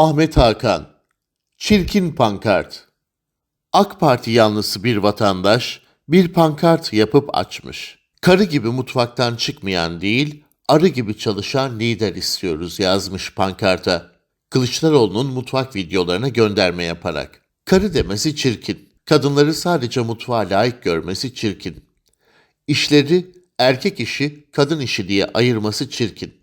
Ahmet Hakan Çirkin pankart AK Parti yanlısı bir vatandaş bir pankart yapıp açmış. Karı gibi mutfaktan çıkmayan değil, arı gibi çalışan lider istiyoruz yazmış pankarta. Kılıçdaroğlu'nun mutfak videolarına gönderme yaparak. Karı demesi çirkin. Kadınları sadece mutfağa layık görmesi çirkin. İşleri erkek işi, kadın işi diye ayırması çirkin.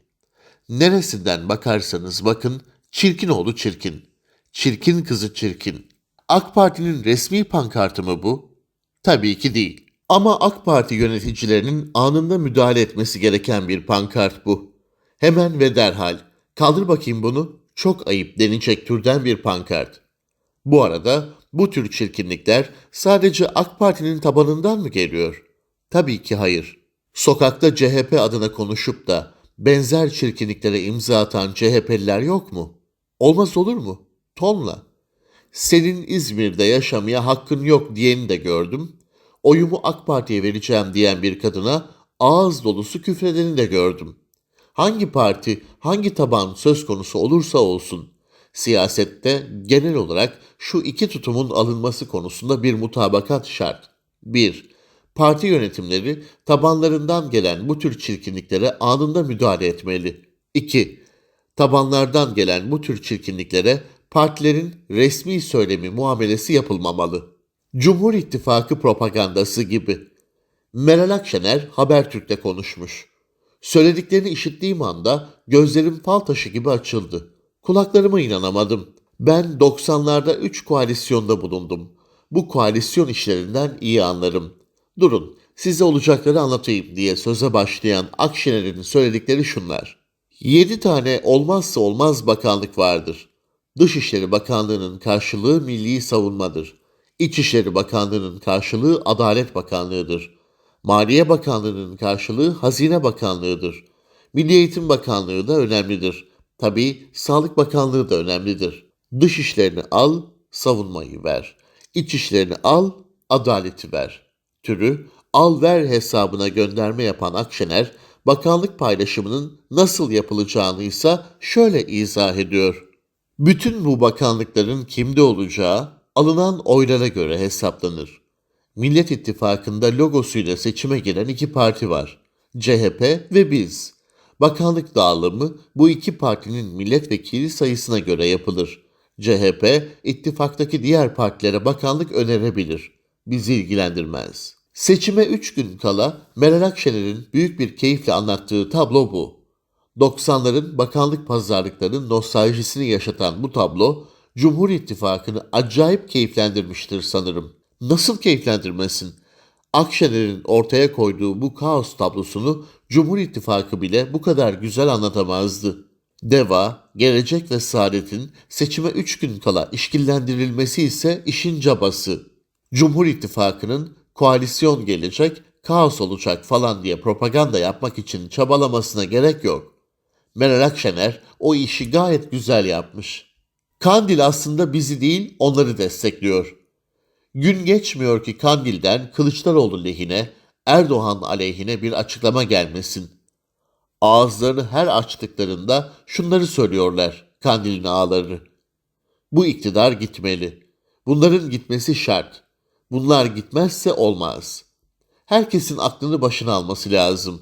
Neresinden bakarsanız bakın çirkin oğlu çirkin. Çirkin kızı çirkin. AK Parti'nin resmi pankartı mı bu? Tabii ki değil. Ama AK Parti yöneticilerinin anında müdahale etmesi gereken bir pankart bu. Hemen ve derhal. Kaldır bakayım bunu. Çok ayıp denecek türden bir pankart. Bu arada bu tür çirkinlikler sadece AK Parti'nin tabanından mı geliyor? Tabii ki hayır. Sokakta CHP adına konuşup da benzer çirkinliklere imza atan CHP'liler yok mu? Olmaz olur mu? Tonla. Senin İzmir'de yaşamaya hakkın yok diyeni de gördüm. Oyumu AK Parti'ye vereceğim diyen bir kadına ağız dolusu küfredeni de gördüm. Hangi parti, hangi taban söz konusu olursa olsun, siyasette genel olarak şu iki tutumun alınması konusunda bir mutabakat şart. 1. Parti yönetimleri tabanlarından gelen bu tür çirkinliklere anında müdahale etmeli. 2. Tabanlardan gelen bu tür çirkinliklere partilerin resmi söylemi muamelesi yapılmamalı. Cumhur İttifakı propagandası gibi. Meral Akşener Habertürk'te konuşmuş. Söylediklerini işittiğim anda gözlerim fal taşı gibi açıldı. Kulaklarıma inanamadım. Ben 90'larda 3 koalisyonda bulundum. Bu koalisyon işlerinden iyi anlarım. Durun, size olacakları anlatayım diye söze başlayan Akşener'in söyledikleri şunlar. 7 tane olmazsa olmaz bakanlık vardır. Dışişleri Bakanlığı'nın karşılığı milli savunmadır. İçişleri Bakanlığı'nın karşılığı Adalet Bakanlığı'dır. Maliye Bakanlığı'nın karşılığı Hazine Bakanlığı'dır. Milli Eğitim Bakanlığı da önemlidir. Tabii Sağlık Bakanlığı da önemlidir. Dışişlerini al, savunmayı ver. İçişlerini al, adaleti ver. Türü al ver hesabına gönderme yapan Akşener, bakanlık paylaşımının nasıl yapılacağını ise şöyle izah ediyor. Bütün bu bakanlıkların kimde olacağı alınan oylara göre hesaplanır. Millet İttifakı'nda logosuyla seçime giren iki parti var. CHP ve biz. Bakanlık dağılımı bu iki partinin milletvekili sayısına göre yapılır. CHP, ittifaktaki diğer partilere bakanlık önerebilir. Bizi ilgilendirmez. Seçime 3 gün kala Meral Akşener'in büyük bir keyifle anlattığı tablo bu. 90'ların bakanlık pazarlıklarının nostaljisini yaşatan bu tablo, Cumhur İttifakı'nı acayip keyiflendirmiştir sanırım. Nasıl keyiflendirmesin? Akşener'in ortaya koyduğu bu kaos tablosunu Cumhur İttifakı bile bu kadar güzel anlatamazdı. DEVA, Gelecek ve Saadet'in seçime 3 gün kala işkillendirilmesi ise işin cabası. Cumhur İttifakı'nın koalisyon gelecek, kaos olacak falan diye propaganda yapmak için çabalamasına gerek yok. Meral Akşener o işi gayet güzel yapmış. Kandil aslında bizi değil onları destekliyor. Gün geçmiyor ki Kandil'den Kılıçdaroğlu lehine, Erdoğan aleyhine bir açıklama gelmesin. Ağızlarını her açtıklarında şunları söylüyorlar Kandil'in ağları. Bu iktidar gitmeli. Bunların gitmesi şart. Bunlar gitmezse olmaz. Herkesin aklını başına alması lazım.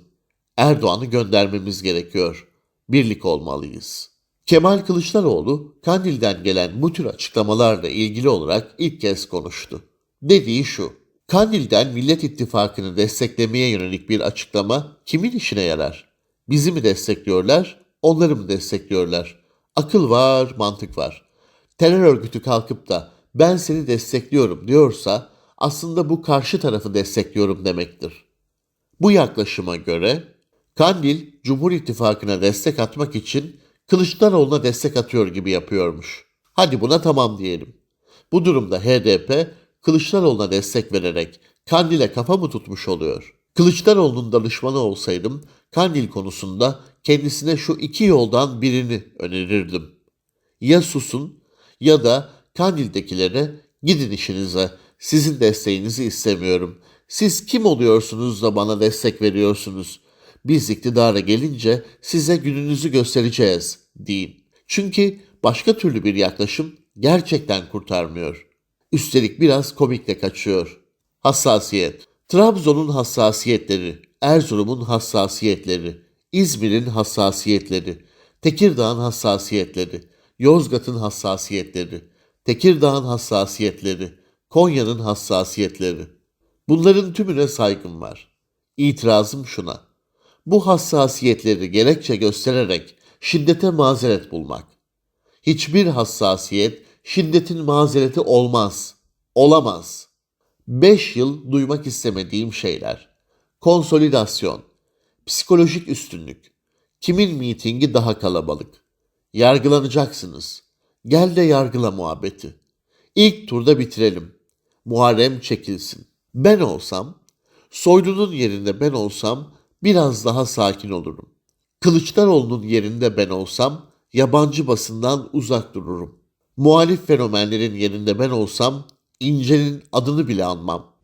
Erdoğan'ı göndermemiz gerekiyor. Birlik olmalıyız. Kemal Kılıçdaroğlu Kandil'den gelen bu tür açıklamalarla ilgili olarak ilk kez konuştu. Dediği şu. Kandil'den Millet İttifakı'nı desteklemeye yönelik bir açıklama kimin işine yarar? Bizi mi destekliyorlar, onları mı destekliyorlar? Akıl var, mantık var. Terör örgütü kalkıp da ben seni destekliyorum diyorsa aslında bu karşı tarafı destekliyorum demektir. Bu yaklaşıma göre Kandil Cumhur İttifakı'na destek atmak için Kılıçdaroğlu'na destek atıyor gibi yapıyormuş. Hadi buna tamam diyelim. Bu durumda HDP Kılıçdaroğlu'na destek vererek Kandil'e kafa mı tutmuş oluyor? Kılıçdaroğlu'nun danışmanı olsaydım Kandil konusunda kendisine şu iki yoldan birini önerirdim. Ya susun ya da Kandil'dekilere gidin işinize, sizin desteğinizi istemiyorum. Siz kim oluyorsunuz da bana destek veriyorsunuz? Biz iktidara gelince size gününüzü göstereceğiz deyin. Çünkü Başka türlü bir yaklaşım gerçekten kurtarmıyor. Üstelik biraz komik de kaçıyor. Hassasiyet. Trabzon'un hassasiyetleri, Erzurum'un hassasiyetleri, İzmir'in hassasiyetleri, Tekirdağ'ın hassasiyetleri, Yozgat'ın hassasiyetleri, Tekirdağ'ın hassasiyetleri, Konya'nın hassasiyetleri. Bunların tümüne saygım var. İtirazım şuna. Bu hassasiyetleri gerekçe göstererek şiddete mazeret bulmak. Hiçbir hassasiyet şiddetin mazereti olmaz. Olamaz. 5 yıl duymak istemediğim şeyler. Konsolidasyon, psikolojik üstünlük, kimin mitingi daha kalabalık. Yargılanacaksınız. Gel de yargıla muhabbeti. İlk turda bitirelim. Muharrem çekilsin. Ben olsam, Soylu'nun yerinde ben olsam biraz daha sakin olurum. Kılıçdaroğlu'nun yerinde ben olsam yabancı basından uzak dururum. Muhalif fenomenlerin yerinde ben olsam İnce'nin adını bile anmam.